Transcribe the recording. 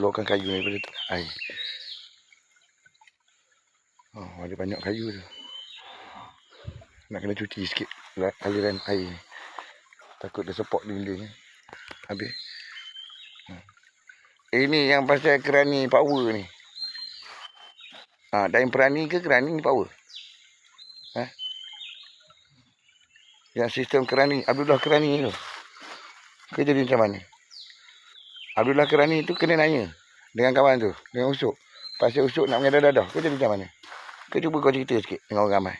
Keluarkan kayu daripada air. Oh, ada banyak kayu tu. Nak kena cuci sikit la- aliran air. Takut dia sepok dinding. Habis. Ini yang pasal kerani power ni. Ha, daim perani ke kerani ni power? Ha? Yang sistem kerani, Abdullah kerani tu. Ke jadi macam mana? Abdullah kerani tu kena nanya dengan kawan tu, dengan Usuk. Pasal Usuk nak mengadah dadah, ke jadi macam mana? Ke cuba kau cerita sikit dengan orang ramai.